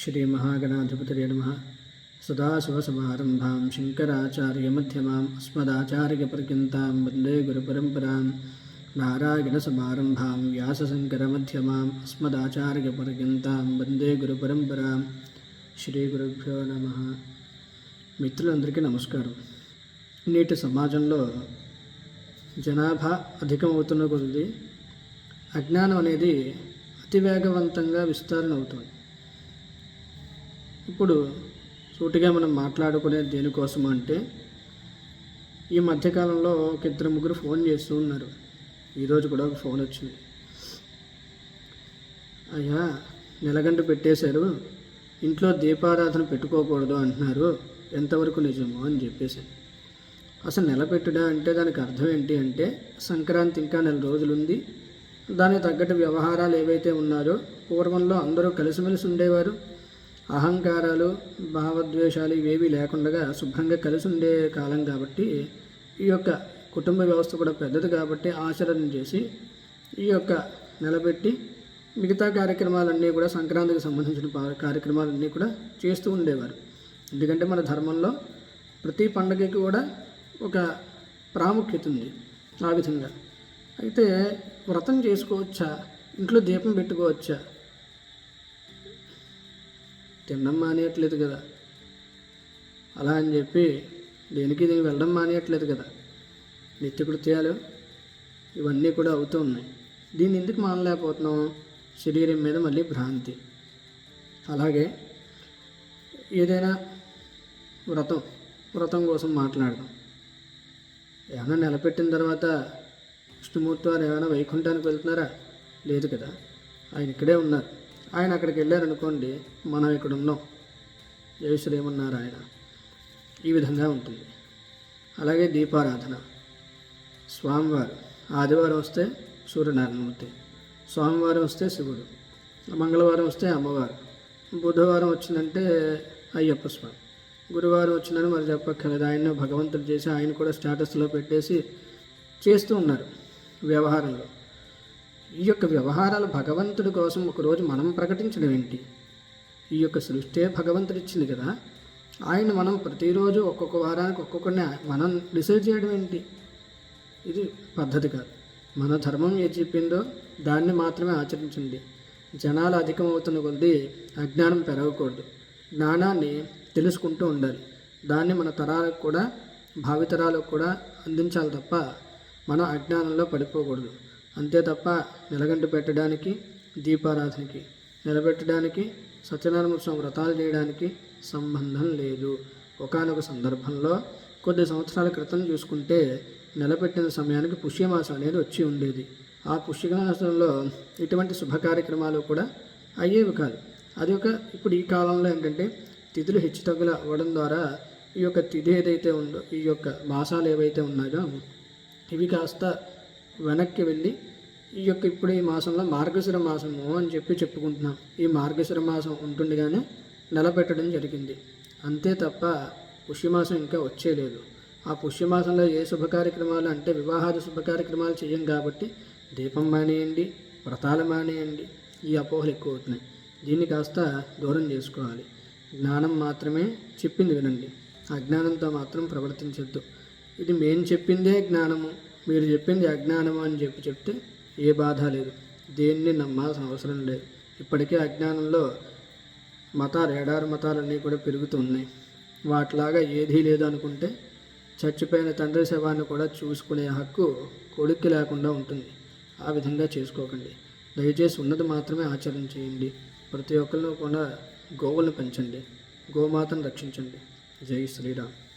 श्रीमहागणाधिपतये नमः सदाशिवसमारम्भां शङ्कराचार्यमध्यमाम् अस्मदाचार्यपर्यन्तां वन्दे गुरुपरम्परां नारायणसमारम्भां व्यासशङ्करमध्यमाम् अस्मदाचार्यपर्यन्तां वन्दे గురుపరంపరాం శ్రీ గురుభ్యో నమ మిత్రులందరికీ నమస్కారం నేటి సమాజంలో జనాభా అధికమవుతున్న కొద్ది అజ్ఞానం అనేది అతి వేగవంతంగా విస్తరణ అవుతుంది ఇప్పుడు సూటిగా మనం మాట్లాడుకునే దేనికోసం అంటే ఈ మధ్యకాలంలో ఒక ఇద్దరు ముగ్గురు ఫోన్ చేస్తూ ఉన్నారు. ఈరోజు కూడా ఒక ఫోన్ వచ్చింది. అయ్యా నెలగంట పెట్టేశారు. ఇంట్లో దీపారాధన పెట్టుకోకూడదు అంటున్నారు. ఎంతవరకు నిజము అని చెప్పేసి అసలు నెల పెట్టుడా అంటే దానికి అర్థం ఏంటి అంటే సంక్రాంతి ఇంకా నెల రోజులు ఉంది దానికి తగ్గట్టు వ్యవహారాలు ఏవైతే ఉన్నారో పూర్వంలో అందరూ కలిసిమెలిసి ఉండేవారు. అహంకారాలు భావద్వేషాలు ఇవేవి లేకుండా శుభ్రంగా కలిసి ఉండే కాలం కాబట్టి ఈ యొక్క కుటుంబ వ్యవస్థ కూడా పెద్దది కాబట్టి ఆచరణ చేసి ఈ యొక్క నిలబెట్టి మిగతా కార్యక్రమాలన్నీ కూడా సంక్రాంతికి సంబంధించిన కార్యక్రమాలన్నీ కూడా చేస్తూ ఉండేవారు. ఎందుకంటే మన ధర్మంలో ప్రతి పండగకి కూడా ఒక ప్రాముఖ్యత ఉంది ఆ విధంగా. అయితే వ్రతం చేసుకోవచ్చా? ఇంట్లో దీపం పెట్టుకోవచ్చా? తినడం మానేయట్లేదు కదా. అలా అని చెప్పి దేనికి దీనికి వెళ్ళడం మానేయట్లేదు కదా. నిత్యకృత్యాలు ఇవన్నీ కూడా అవుతూ ఉన్నాయి. దీన్ని ఎందుకు మానలేకపోతున్నాం? శరీరం మీద మళ్ళీ భ్రాంతి. అలాగే ఏదైనా వ్రతం వ్రతం కోసం మాట్లాడడం ఏమైనా నిలబెట్టిన తర్వాత విష్ణుమూర్తి వారు ఏమైనా వైకుంఠానికి వెళ్తున్నారా? లేదు కదా. ఆయన ఇక్కడే ఉన్నారు. ఆయన అక్కడికి వెళ్ళారనుకోండి మనం ఇక్కడ ఉన్నాం. జయ శ్రీమన్నారాయణ ఈ విధంగా ఉంటుంది. అలాగే దీపారాధన. స్వామివారు ఆదివారం వస్తే సూర్యనారాయణమూర్తి సోమవారం వస్తే శివుడు మంగళవారం వస్తే అమ్మవారు బుధవారం వచ్చిందంటే అయ్యప్ప స్వామి గురువారం వచ్చిందని మరి చెప్పక్కర్లేదు. ఆయన భగవంతుడు చేసి ఆయన కూడా స్టేటస్లో పెట్టేసి చేస్తూ ఉన్నారు వ్యవహారంలో. ఈ యొక్క వ్యవహారాలు భగవంతుడి కోసం ఒకరోజు మనం ప్రకటించడం ఏంటి ఈ యొక్క సృష్టే భగవంతుడు ఇచ్చింది కదా. ఆయన మనం ప్రతిరోజు ఒక్కొక్క వారానికి ఒక్కొక్కరిని మనం డిసైడ్ చేయడం ఏంటి ఇది పద్ధతి కాదు. మన ధర్మం ఏది చెప్పిందో దాన్ని మాత్రమే ఆచరించండి. జనాలు అధికమవుతున్న కొద్దీ అజ్ఞానం పెరగకూడదు. జ్ఞానాన్ని తెలుసుకుంటూ ఉండాలి. దాన్ని మన తరాలకు కూడా భావితరాలకు కూడా అందించాలి తప్ప మనం అజ్ఞానంలో పడిపోకూడదు. అంతే తప్ప నిలగంట పెట్టడానికి దీపారాధనకి నిలబెట్టడానికి సత్యనారాయణ స్వామి వ్రతాలు చేయడానికి సంబంధం లేదు. ఒకానొక సందర్భంలో కొద్ది సంవత్సరాల క్రితం చూసుకుంటే నిలబెట్టిన సమయానికి పుష్యమాసం అనేది వచ్చి ఉండేది. ఆ పుష్యమాసంలో ఇటువంటి శుభ కార్యక్రమాలు కూడా అయ్యేవి కాదు. అది ఒక ఇప్పుడు ఈ కాలంలో ఏంటంటే తిథులు హెచ్చుతగ్గులు అవ్వడం ద్వారా ఈ యొక్క తిథి ఏదైతే ఉందో ఈ యొక్క మాసాలు ఏవైతే ఉన్నాయో ఇవి కాస్త వెనక్కి వెళ్ళి ఈ యొక్క ఇప్పుడు ఈ మాసంలో మార్గశిర మాసము అని చెప్పి చెప్పుకుంటున్నాం. ఈ మార్గశిర మాసం ఉంటుండగానే నిలబెట్టడం జరిగింది. అంతే తప్ప పుష్యమాసం ఇంకా వచ్చేలేదు. ఆ పుష్యమాసంలో ఏ శుభ కార్యక్రమాలు అంటే వివాహాది శుభ కార్యక్రమాలు చేయం కాబట్టి దీపం మానేయండి వ్రతాలు మానేయండి ఈ అపోహలు ఎక్కువ అవుతున్నాయి. దీన్ని కాస్త దూరం చేసుకోవాలి. జ్ఞానం మాత్రమే చెప్పింది వినండి. అజ్ఞానంతో మాత్రం ప్రవర్తించద్దు. ఇది మేము చెప్పిందే జ్ఞానము. మీరు చెప్పింది అజ్ఞానము అని చెప్పి చెప్తే ఏ బాధ లేదు. దేన్ని నమ్మాల్సిన అవసరం లేదు. ఇప్పటికే అజ్ఞానంలో మతాలు ఎడారి మతాలన్నీ కూడా పెరుగుతూ ఉన్నాయి వాటిలాగా ఏదీ లేదు అనుకుంటే చచ్చిపోయిన తండ్రి శవాన్ని కూడా చూసుకునే హక్కు కొడుక్కి లేకుండా ఉంటుంది. ఆ విధంగా చేసుకోకండి. దయచేసి ఉన్నది మాత్రమే ఆచరణ చేయండి. ప్రతి ఒక్కరిలో కూడా గోవులను పెంచండి. గోమాతను రక్షించండి. జై శ్రీరామ్.